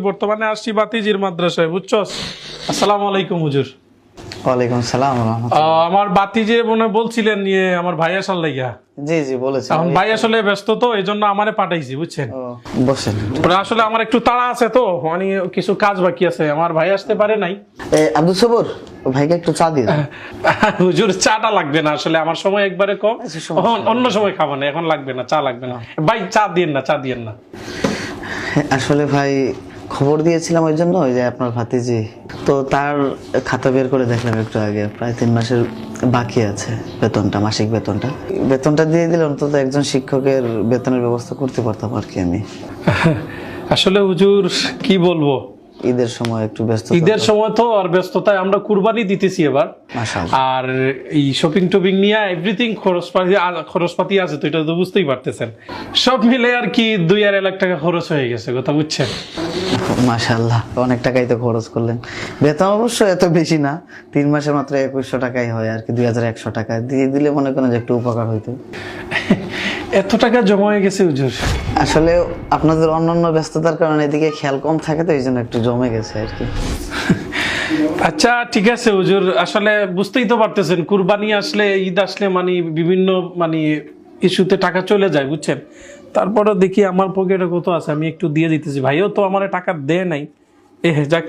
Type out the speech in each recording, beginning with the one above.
বর্তমানে আসছি বাতিজির মাদ্রাসায় বুঝছস? আসসালামু আলাইকুম হুজুর। ওয়ালাইকুম আমার বাতিজে মনে বলছিলেন ইয়ে আমার ভাই আসার লাইগা জি জি বলেছেন। এখন ভাই আসলে ব্যস্ত তো এই আমারে পাঠাইছি বুঝছেন? বসেন। আসলে আমার একটু তাড়া আছে তো মানে কিছু কাজ বাকি আছে আমার ভাই আসতে পারে নাই। আব্দুল সবর ভাইকে একটু চা দিয়ে হুজুর চাটা লাগবে না আসলে আমার সময় একবারে কম। আচ্ছা, অন্য- অন্য সময় খাব না এখন লাগবে না চা লাগবে না। ভাই চা দিয়েন না চা দিয়েন না। আসলে ভাই খবর দিয়েছিলাম ওই জন্য, ওই যে আপনার ভাতিজি। তো তার খাতা বের করে দেখলাম একটু আগে, প্রায় তিন মাসের বাকি আছে বেতনটা, মাসিক বেতনটা। বেতনটা দিয়ে দিলে অন্তত একজন শিক্ষকের বেতনের ব্যবস্থা করতে পারতাম আর কি আমি। আসলে হুজুর, কি বলব? ঈদের সময় একটু ব্যস্ত ঈদের সময় তো আর ব্যস্ততায় আমরা কুরবানি দিতেছি এবার। আর এই শপিং টপিং নিয়ে এভরিথিং খরচপাতি খরচপাতি আছে তো এটা তো বুঝতেই পারতেছেন। সব মিলে আর কি দুই আড়াই লাখ টাকা খরচ হয়ে গেছে কথা বুঝছেন? মাশাল্লাহ অনেক টাকাই তো খরচ করলেন। বেতন অবশ্য এত বেশি না তিন মাসে মাত্র একুশশো টাকাই হয় আর কি দুই হাজার একশো টাকা। দিয়ে দিলে মনে করেন যে একটু উপকার হইতো। এত টাকা জমা হয়ে গেছে হুজুর। আসলে আপনাদের অন্যান্য ব্যস্ততার কারণে এদিকে খেয়াল কম থাকে তো এই জন্য একটু জমে গেছে আর কি। আচ্ছা ঠিক আছে হুজুর। আসলে বুঝতেই তো পারতেছেন কুরবানি আসলে ঈদ আসলে মানে বিভিন্ন মানে ইস্যুতে টাকা চলে যায় বুঝছেন? তারপরে দেখি আমার পকেটে কত আছে আমি একটু দিয়ে দিতেছি। ভাইও তো আমার টাকা দেয় নাই। এ যাক।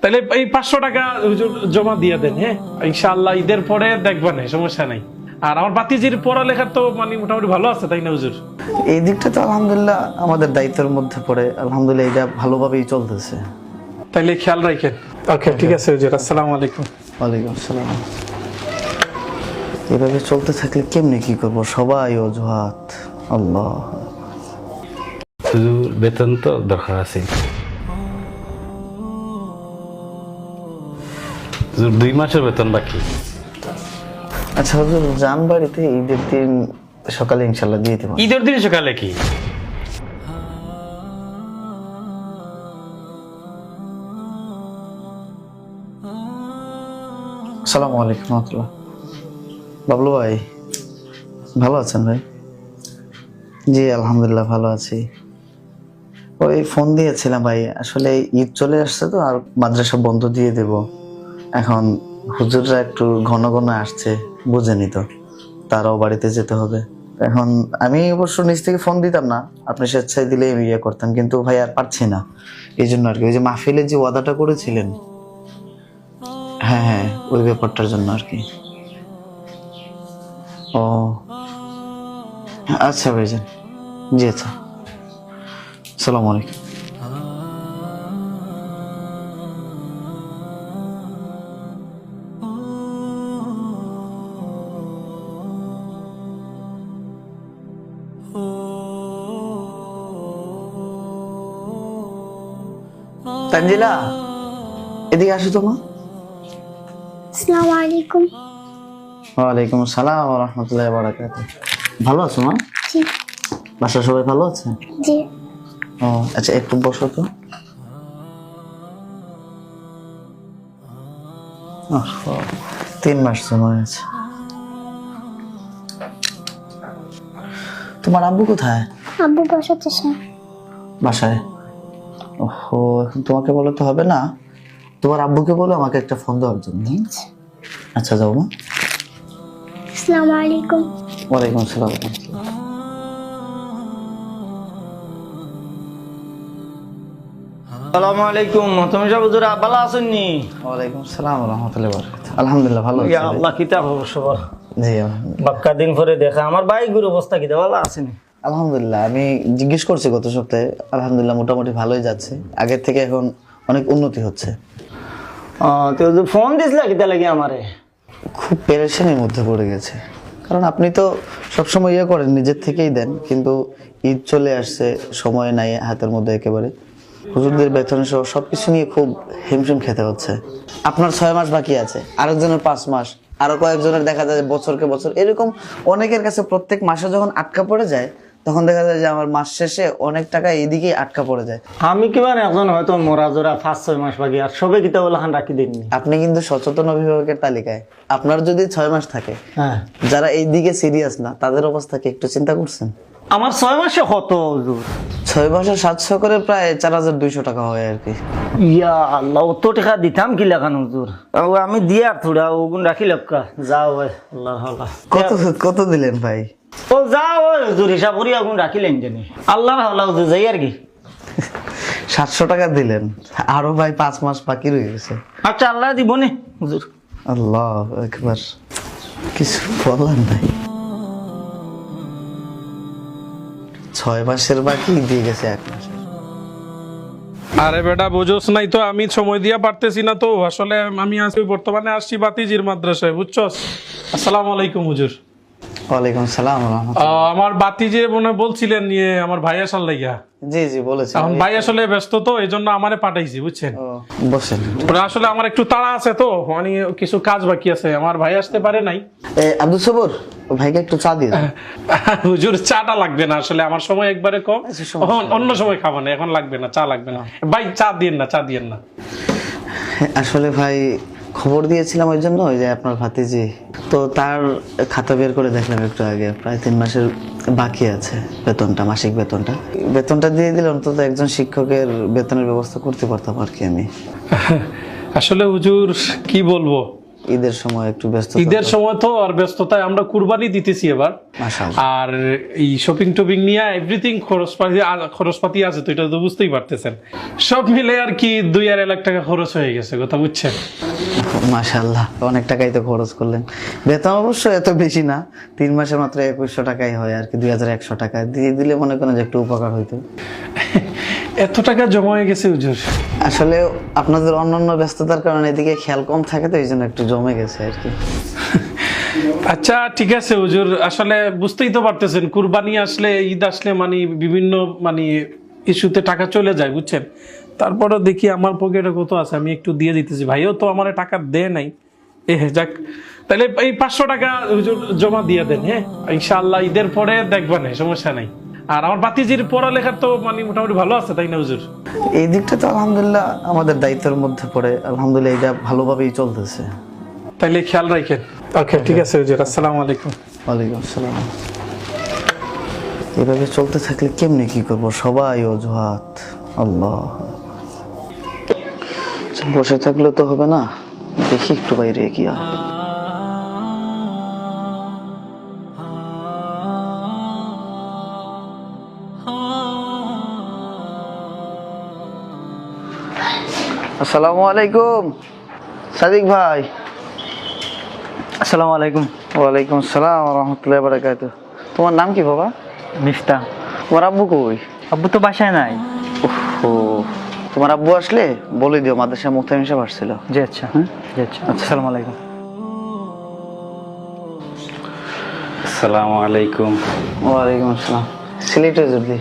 তাহলে এই পাঁচশো টাকা হুজুর জমা দিয়ে দেন হ্যাঁ? ইনশাআল্লাহ ঈদের পরে দেখবেন সমস্যা নাই। আর আমার বাতিজির পড়ালেখা তো মানে মোটামুটি ভালো আছে তাই না হুজুর? এই দিকটা তো আলহামদুলিল্লাহ আমাদের দায়িত্বের মধ্যে পড়ে আলহামদুলিল্লাহ এটা ভালোভাবেই চলতেছে। তাইলে খেয়াল রাখেন। ওকে ঠিক আছে হুজুর আসসালামু আলাইকুম। ওয়ালাইকুম আসসালাম। এভাবে চলতে থাকলে কেমনে কি করব? সবাই অজুহাত। আল্লাহ। শুধু বেতন তো দরকার আছে। হুজুর, দুই মাসের বেতন বাকি। আচ্ছা হুজুর জান বাড়িতে ঈদের দিন সকালে ইনশাল্লাহ দিয়ে দেবো। ঈদের দিন সকালে কি? আসসালামু আলাইকুম রহমতুল্লাহ। বাবলু ভাই ভালো আছেন ভাই? জি আলহামদুলিল্লাহ ভালো আছি। ওই ফোন দিয়েছিলাম ভাই আসলে ঈদ চলে আসছে তো আর মাদ্রাসা বন্ধ দিয়ে দেব। এখন হুজুররা একটু ঘন ঘন আসছে। বুঝেনি তো তারাও বাড়িতে যেতে হবে। এখন আমি অবশ্য নিজ থেকে ফোন দিতাম না। আপনি স্বেচ্ছায় দিলে আমি ইয়ে করতাম। কিন্তু ভাই আর পারছি না। এই জন্য আর কি, ওই যে মাহফিলে যে ওয়াদাটা করেছিলেন হ্যাঁ হ্যাঁ ওই ব্যাপারটার জন্য আর কি। ও আচ্ছা ভাইজান। জি আচ্ছা। সালাম আলাইকুম। তানজিলা এদিকে আসো তো মা। আসসালামু আলাইকুম। ওয়ালাইকুম আসসালাম রহমতুল্লাহ বারাকাত ভালো আছো মা? জি। বাসা সবাই ভালো আছে? জি। ও আচ্ছা একটু বসো তো। তিন মাস সময় আছে। তোমার আব্বু কোথায়? আব্বু বসাতে বাসায়? ওহো এখন তোমাকে বলে তো হবে না। তোমার আব্বুকে বলো আমাকে একটা ফোন দেওয়ার জন্য। আচ্ছা। যাও মা। আসসালামু আলাইকুম। ওয়ালাইকুম আসসালাম। আসসালামু আলাইকুম। তুমি সব হুজুর ভালো আছেন নি ওয়ালাইকুম আসসালাম রহমতুল্লাহ আলহামদুলিল্লাহ ভালো আছি। আল্লাহ কিতাব অবশ্য জি বাক্কা দিন পরে দেখা। আমার বাইকের অবস্থা কি? ভালো আছেন? আলহামদুলিল্লাহ আমি জিজ্ঞেস করছি গত সপ্তাহে আলহামদুলিল্লাহ মোটামুটি ভালোই যাচ্ছে। আগের থেকে এখন অনেক উন্নতি হচ্ছে। তো ফোন দিছিল কিতা লাগে আমারে? খুব পেরেশানির মধ্যে পড়ে গেছে। কারণ আপনি তো সবসময় ইয়ে করেন নিজের থেকেই দেন কিন্তু ঈদ চলে আসছে সময় নাই হাতের মধ্যে একেবারে। হুজুরদের বেতন সহ সব কিছু নিয়ে খুব হিমশিম খেতে হচ্ছে। আপনার ছয় মাস বাকি আছে আরেকজনের পাঁচ মাস আরও কয়েকজনের দেখা যায় বছরকে বছর। এরকম অনেকের কাছে প্রত্যেক মাসে যখন আটকা পড়ে যায় তখন দেখা যায় যে আমার মাস শেষে অনেক টাকা এইদিকেই আটকা পড়ে যায়। আমি কিমান এখন হয়তো মরা জোড়া পাঁচ ছয় মাস বাকি আর সবে কিতা বলে হান রাখি দেননি। আপনি কিন্তু সচেতন অভিভাবকের তালিকায়। আপনার যদি ছয় মাস থাকে হ্যাঁ। যারা এই দিকে সিরিয়াস না তাদের অবস্থা কি একটু চিন্তা করছেন? আমার ছয় মাসে কত হুজুর ছয় মাসে সাতশো করে প্রায় চার হাজার দুইশো টাকা হয় আর কি। ইয়া আল্লাহ অত টাকা দিতাম কি লাগান হুজুর ও আমি দিয়ে আর থোড়া ওগুন রাখি লক্কা। যাও ভাই আল্লাহ আল্লাহ। কত কত দিলেন ভাই? ও যাও ওই হুজুর হিসাব করি ওগুন রাখিলেন জানি। আল্লাহ আল্লাহ হুজুর যাই আর কি। সাতশো টাকা দিলেন আরও ভাই পাঁচ মাস বাকি রয়ে গেছে। আচ্ছা আল্লাহ দিব নে হুজুর। আল্লাহ একবার কিছু বলার নাই। ছয় মাসের বাকি দিয়ে গেছে এক মাস আরে বেটা বোঝোস নাই তো আমি সময় দিয়া পারতেছি না তো। আসলে আমি আজকে বর্তমানে আসছি বাতিজির মাদ্রাসায় বুঝছস? আসসালামু আলাইকুম হুজুর। ওয়ালাইকুম সালাম রহমতুল্লাহ। আহ, আমার মনে বলছিলেন নিয়ে আমার ভাই আসার লাইগা। জি জি বলেছেন এখন ভাই আসলে ব্যস্ত তো এই জন্য আমারে পাঠাইছি বুঝছেন? বসেন। আসলে আমার একটু তাড়া আছে তো মানে কিছু কাজ বাকি আছে আমার ভাই আসতে পারে নাই। আব্দুল সবর ভাইকে একটু চা দিয়ে। হুজুর চাটা লাগবে না আসলে আমার সময় একবারে কম। আচ্ছা, অন্য- অন্য সময় খাব না এখন লাগবে না চা লাগবে না। ভাই চা দিয়েন না চা দিয়েন না। আসলে ভাই খবর দিয়েছিলাম ওই জন্য, ওই যে আপনার ভাতিজি। তো তার খাতা বের করে দেখলাম একটু আগে, প্রায় তিন মাসের বাকি আছে বেতনটা, মাসিক বেতনটা। বেতনটা দিয়ে দিলে অন্তত একজন শিক্ষকের বেতনের ব্যবস্থা করতে পারতাম আর কি আমি। আসলে হুজুর, কি বলব? ঈদের সময় একটু ব্যস্ত ঈদের সময় তো আর ব্যস্ততায় আমরা কুরবানি দিতেছি এবার। আর এই শপিং টপিং নিয়ে এভরিথিং খরচপাতি খরচপাতি আছে তো এটা তো বুঝতেই পারতেছেন। সব মিলে আর কি দুই আড়াই লাখ টাকা খরচ হয়ে গেছে কথা বুঝছেন? মাশাল্লাহ অনেক টাকাই তো খরচ করলেন। বেতন অবশ্য এত বেশি না তিন মাসে মাত্র একুশশো টাকাই হয় আর কি দুই হাজার একশো টাকা। দিয়ে দিলে মনে করেন যে একটু উপকার হইতো। এত টাকা জমা হয়ে গেছে হুজুর। আসলে আপনাদের অন্যান্য ব্যস্ততার কারণে এদিকে খেয়াল কম থাকে তো এই জন্য একটু জমে গেছে আর কি। আচ্ছা ঠিক আছে হুজুর। আসলে বুঝতেই তো পারতেছেন কুরবানি আসলে ঈদ আসলে মানে বিভিন্ন মানে ইস্যুতে টাকা চলে যায় বুঝছেন? তারপরে দেখি আমার পকেটে কত আছে আমি একটু দিয়ে দিতেছি। ভাইও তো আমার টাকা দেয় নাই। এ যাক। তাহলে এই পাঁচশো টাকা হুজুর জমা দিয়ে দেন হ্যাঁ? ইনশাআল্লাহ ঈদের পরে দেখবেন সমস্যা নাই। আর আমার বাতিজির পড়ালেখার তো মানে মোটামুটি ভালো আছে তাই না হুজুর? এই দিকটা তো আলহামদুলিল্লাহ আমাদের দায়িত্বের মধ্যে পড়ে। আলহামদুলিল্লাহ এটা ভালোভাবেই চলতেছে। তাইলে খেয়াল রাখেন। ওকে। ঠিক আছে হুজুর আসসালামু আলাইকুম। ওয়ালাইকুম আসসালাম। এভাবে চলতে থাকলে কেমনে কি করব? সবাই অজুহাত। আল্লাহ। বসে থাকলে তো হবে না। দেখি একটু বাইরে কি হয় আসসালামু আলাইকুম। সাদিক ভাই। আসসালামু আলাইকুম। ওয়ালাইকুম আসসালাম রহমতুল্লাহ বারাকাতু তোমার নাম কি বাবা? মিফতা। তোমার আব্বু কই? আব্বু তো বাসায় নাই। ও তোমার আব্বু আসলে? বলে দিও মাদ্রাসা মুহতামিম সাহেব আসছিল। জি আচ্ছা। জি আচ্ছা। আসসালামু আলাইকুম। আসসালামু আলাইকুম। ওয়ালাইকুম আসসালাম। সিলেটে যদি।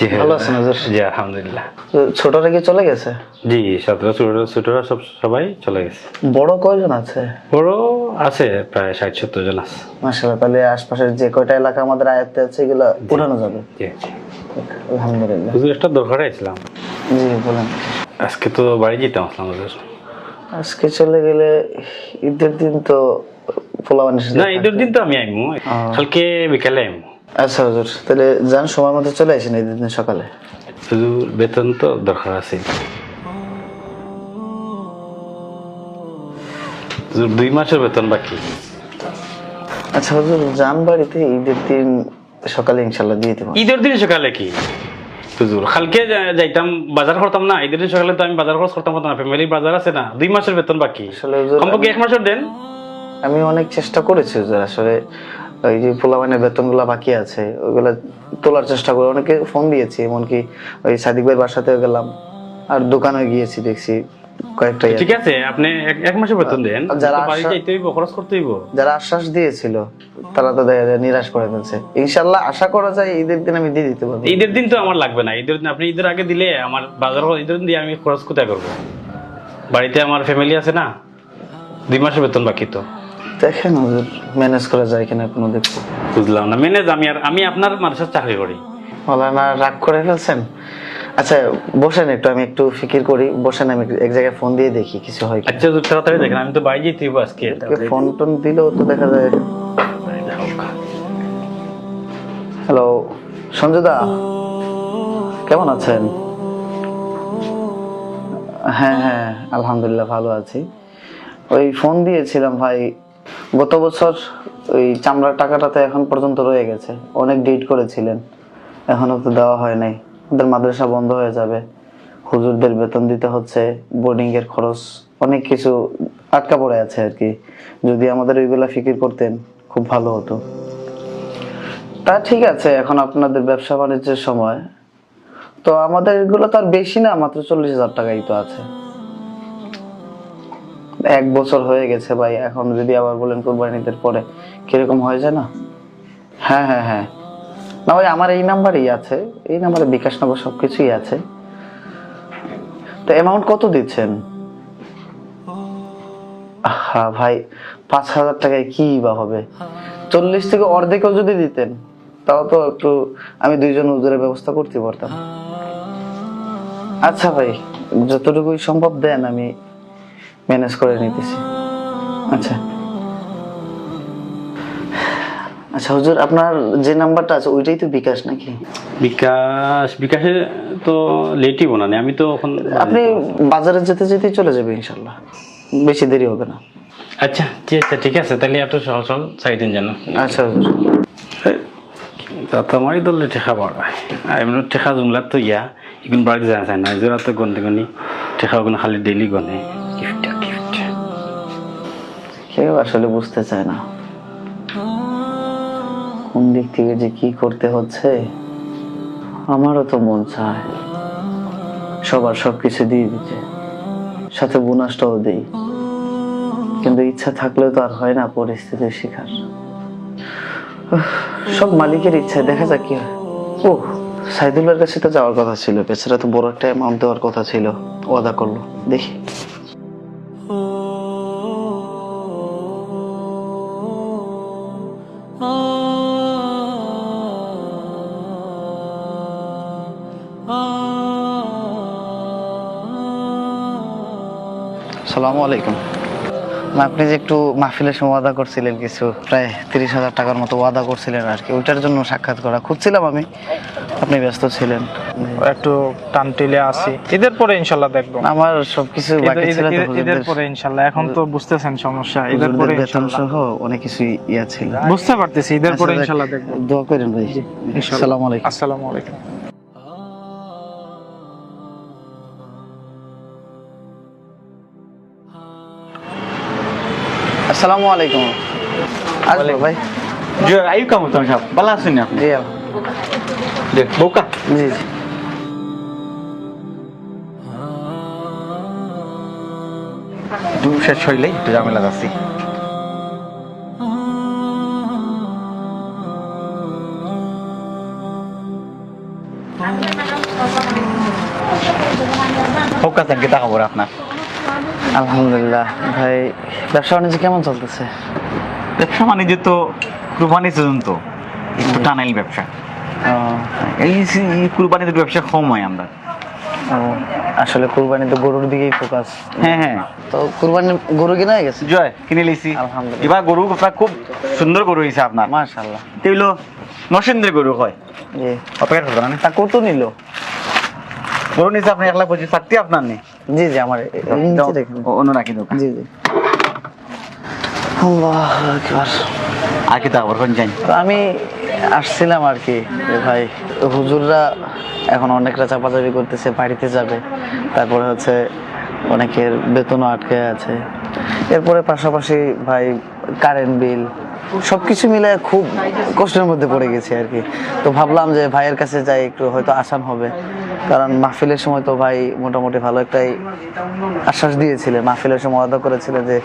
জি ভালো আছেন জি আলহামদুলিল্লাহ। ছোটরা কি চলে গেছে? জি ছাত্র ছোটরা ছোটরা সব সবাই চলে গেছে। বড় কয়জন আছে? বড় আছে প্রায় ষাট সত্তর জন আছে। মাসাল্লাহ তাহলে আশপাশের যে কয়টা এলাকা আমাদের আয়ত্তে আছে এগুলো উঠানো যাবে? জি জি। আলহামদুলিল্লাহ। হুজুর একটা দরকার ছিলাম জি বলেন। আজকে তো বাড়ি যেতাম আসলাম হুজুর। আজকে চলে গেলে ঈদের দিন তো পোলাবানের না ঈদের দিন তো আমি আইমু। কালকে বিকালে আইমু। আচ্ছা হুজুর। তাহলে যান সময় মতো চলে আসেন ঈদের দিন সকালে। হুজুর বেতন তো দরকার আছে। হুজুর দুই মাসের বেতন বাকি। আচ্ছা হুজুর যান বাড়িতে ঈদের দিন সকালে ইনশাল্লাহ দিয়ে দেবো। ঈদের দিন সকালে কি? হুজুর কালকে যাইতাম বাজার করতাম না ঈদের দিন সকালে তো আমি বাজার খরচ করতাম না ফ্যামিলির বাজার আছে না দুই মাসের বেতন বাকি। আসলে হুজুর কমপক্ষে এক মাসের দেন। আমি অনেক চেষ্টা করেছি হুজুর আসলে ওই যে বেতনগুলো বাকি আছে ওইগুলো তোলার চেষ্টা করে অনেকে ফোন দিয়েছি এমনকি ওই সাদিক বাসাতেও গেলাম। আর দোকানে গিয়েছি দেখছি কয়েকটা। ঠিক আছে আপনি এক- বেতন দেন। যারা খরচ করতে হইব। যারা আশ্বাস দিয়েছিল তারা তো নিরাশ করে ফেলছে। ইনশাল্লাহ আশা করা যায় ঈদের দিন আমি দিয়ে দিতে পারব। ঈদের দিন তো আমার লাগবে না। ঈদের দিন আপনি ঈদের আগে দিলে আমার বাজার ঈদের দিন দিয়ে আমি খরচ কোথায় করব? বাড়িতে আমার ফ্যামিলি আছে না দুই মাসের বেতন বাকি তো। দেখেন হুজুর ম্যানেজ করা যায় কিনা কোনো দেখছি। বুঝলাম না ম্যানেজ আমি আর আমি আপনার মানুষের চাকরি করি। মৌলানা রাগ করে ফেলছেন? আচ্ছা বসেন একটু আমি একটু ফিকির করি। বসেন আমি এক জায়গায় ফোন দিয়ে দেখি কিছু হয় আচ্ছা তাড়াতাড়ি দেখেন আমি তো বাড়ি যেতে আজকে। ফোন টোন দিলেও তো দেখা যায়। হ্যালো সঞ্জুদা? কেমন আছেন? হ্যাঁ হ্যাঁ আলহামদুলিল্লাহ ভালো আছি। ওই ফোন দিয়েছিলাম ভাই গত বছর ওই চামড়ার টাকাটা তো এখন পর্যন্ত রয়ে গেছে। অনেক ডেট করেছিলেন। এখনও তো দেওয়া হয় নাই। ওদের মাদ্রাসা বন্ধ হয়ে যাবে। হুজুরদের বেতন দিতে হচ্ছে। বোর্ডিং এর খরচ, অনেক কিছু আটকা পড়ে আছে আর কি। যদি আমাদের ওইগুলা ফিকির করতেন, খুব ভালো হতো। তা ঠিক আছে, এখন আপনাদের ব্যবসা বাণিজ্যের সময়। তো আমাদের এগুলো তো আর বেশি না, মাত্র চল্লিশ হাজার টাকাই তো আছে। এক বছর হয়ে গেছে ভাই, এখন যদি আবার বলেন কোরবানিদের পরে, কীরকম হয়ে যায় না হ্যাঁ হ্যাঁ হ্যাঁ। না ভাই, আমার এই নাম্বারই আছে, এই নাম্বারে বিকাশ নগর সবকিছুই আছে। তো অ্যামাউন্ট কত দিচ্ছেন? হ্যাঁ ভাই, পাঁচ হাজার টাকায় কি বা হবে? চল্লিশ থেকে অর্ধেকও যদি দিতেন, তাও তো একটু আমি দুইজন উজুরের ব্যবস্থা করতে পারতাম। আচ্ছা ভাই, যতটুকুই সম্ভব দেন, আমি ম্যানেজ করে নিতেছি। আচ্ছা। আচ্ছা হুজুর আপনার যে নাম্বারটা আছে ওইটাই তো বিকাশ নাকি? বিকাশ বিকাশে তো লেটই বানানি আমি তো এখন আপনি বাজারে যেতে যেতেই চলে যাবে ইনশাল্লাহ। বেশি দেরি হবে না। আচ্ছা ঠিক আছে ঠিক আছে তাহলে একটু সহজ সহজ চাই দিন জানো আচ্ছা হুজুর। তোমারই দলে ঠেকা পাড়া এমনি ঠেকা জুমলার তো ইয়া এখন বাড়িতে যায় না জোরা তো গন্তে গনি ঠেকা ওগুলো খালি ডেলি গনে। কেউ আসলে বুঝতে চায় না। কোন দিক থেকে যে কি করতে হচ্ছে, আমারও তো মন চায়। সবার সবকিছু দিয়ে দিতে। সাথে বোনাসটাও দেই। কিন্তু ইচ্ছা থাকলেও তো আর হয় না পরিস্থিতির শিকার। সব মালিকের ইচ্ছায় দেখা যাক কি ও সাইদুল্লার কাছে তো যাওয়ার কথা ছিল। বেচারা তো বড় একটা অ্যামাউন্ট দেওয়ার কথা ছিল। ওয়াদা করল। দেখি। সালামু আলাইকুম। আপনি যে একটু মাহফিলের সময় ওয়াদা করছিলেন কিছু প্রায় তিরিশ হাজার টাকার মতো ওয়াদা করছিলেন আর কি ওইটার জন্য সাক্ষাৎ করা। খুঁজছিলাম আমি আপনি ব্যস্ত ছিলেন। একটু টান টেলে আসি। ঈদের পরে ইনশাল্লাহ দেখব। আমার সবকিছু ঈদের- বাকি ছিল পরে ইনশাল্লাহ। এখন তো বুঝতেছেন সমস্যা ঈদের পরে বেতন সহ অনেক কিছু ইয়া ছিল। বুঝতে পারতেছি ঈদের পরে আচ্ছা, ইনশাল্লাহ দেখব। দোয়া করেন ভাই। আসসালামু আলাইকুম। আসসালামু আলাইকুম। আসসালামু আলাইকুম। আসব ভাই। জি আয়ু কাম হতাম সাহেব? ভালো আছেন আপনি? জি দেখ বউকা জি জি। একটু শেষ হইলেই একটু ঝামেলা যাচ্ছি হোক আছে কি খবর আপনার। আলহামদুলিল্লাহ। ভাই ব্যবসা বাণিজ্য কেমন চলতেছে? ব্যবসা বাণিজ্য তো কুরবানি সিজন তো একটু টানাইল ব্যবসা। এই এই ব্যবসা কম হয় আমরা। আসলে কুরবানি তো গরুর দিকেই ফোকাস হ্যাঁ হ্যাঁ। তো কুরবানি গরু কিনা হয়ে গেছে? জয় কিনে লিছি। আলহামদুলিল্লাহ। এবার গরু খুব সুন্দর গরু হয়েছে আপনার। মাশাআল্লাহ। এগুলো নসেন্দ্রের গরু হয়। জি। অপেক্ষা করতে না তা কত নিল। গরু নিচে আপনি এক লাখ পঁচিশ আপনার নেই জি জি আমার। অন্য রাখি দোকান জি জি। আল্লাহু আকবার। আর কি তা আবার কোন জানি তো আমি আসছিলাম আর কি ভাই হুজুররা এখন অনেকরা চাপাচাপি করতেছে বাড়িতে যাবে। তারপরে হচ্ছে অনেকের বেতনও আটকে আছে। এরপরে পাশাপাশি ভাই কারেন্ট বিল সবকিছু মিলে খুব কষ্টের মধ্যে পড়ে গেছি আর কি। তো ভাবলাম যে ভাইয়ের কাছে যাই একটু হয়তো আসান হবে। কারণ মাহফিলের সময় তো ভাই মোটামুটি ভালো একটাই আশ্বাস দিয়েছিলেন। মাহফিলের সময় ওয়াদা করেছিলেন যে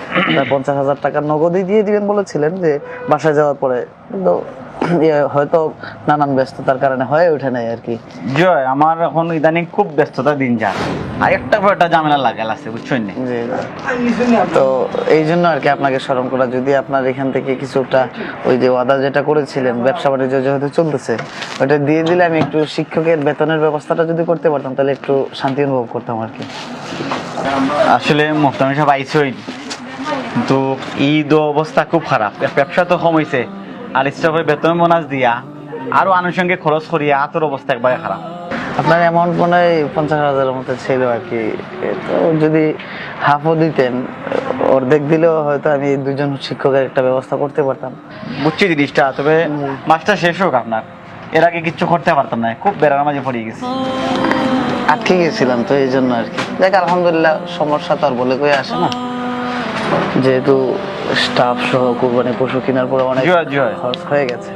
পঞ্চাশ হাজার টাকার নগদই দিয়ে দিবেন বলেছিলেন যে, বাসায় যাওয়ার পরে। কিন্তু হয়তো নানান ব্যস্ততার কারণে হয়ে ওঠে নাই আর কি। জয় আমার এখন ইদানিং খুব ব্যস্ততা দিন যায় আর একটা পর একটা ঝামেলা লাগাল আছে বুঝছেন তো এই জন্য আর কি আপনাকে স্মরণ করা যদি আপনার এখান থেকে কিছুটা ওই যে ওয়াদা যেটা করেছিলেন ব্যবসা বাণিজ্য যেহেতু চলতেছে ওটা দিয়ে দিলে আমি একটু শিক্ষকের বেতনের ব্যবস্থাটা যদি করতে পারতাম তাহলে একটু শান্তি অনুভব করতাম আর কি। আসলে মোহতামি সাহেব আইসই কিন্তু ঈদ অবস্থা খুব খারাপ। ব্যবসা তো কম হয়েছে আর স্টাফের বেতন বোনাস দিয়া আরও আনুষঙ্গিক খরচ করিয়া হাতের অবস্থা একবারে খারাপ। আপনার অ্যামাউন্ট মনে হয় পঞ্চাশ হাজারের মতো ছিল আর কি। তো যদি হাফও দিতেন অর্ধেক দিলেও হয়তো আমি দুজন শিক্ষকের একটা ব্যবস্থা করতে পারতাম। বুঝছি জিনিসটা তবে মাসটা শেষ হোক আপনার। এর আগে কিচ্ছু করতে পারতাম না খুব বেড়ার মাঝে পড়ে গেছি। আটকে গেছিলাম তো এই জন্য আর কি। দেখ আলহামদুলিল্লাহ সমস্যা তো আর বলে কয়ে আসে না। যেহেতু স্টাফ সহ কোরবানি পশু কেনার পরে অনেক খরচ হয়ে গেছে।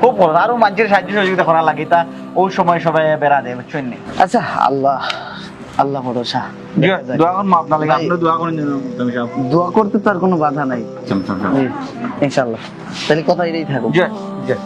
খুব আরও মানুষের সাহায্য সহযোগিতা করা লাগে তা ওই সময় সবাই বেড়া দেয় বুঝছেন আচ্ছা আল্লাহ আল্লাহ ভরসা। দোয়া করুন আপনার লাগে আপনি দোয়া করেন দোয়া করতে তো আর কোনো বাধা নাই। জি, ইনশাল্লাহ তাহলে কথা এটাই থাকুক। জয় জয়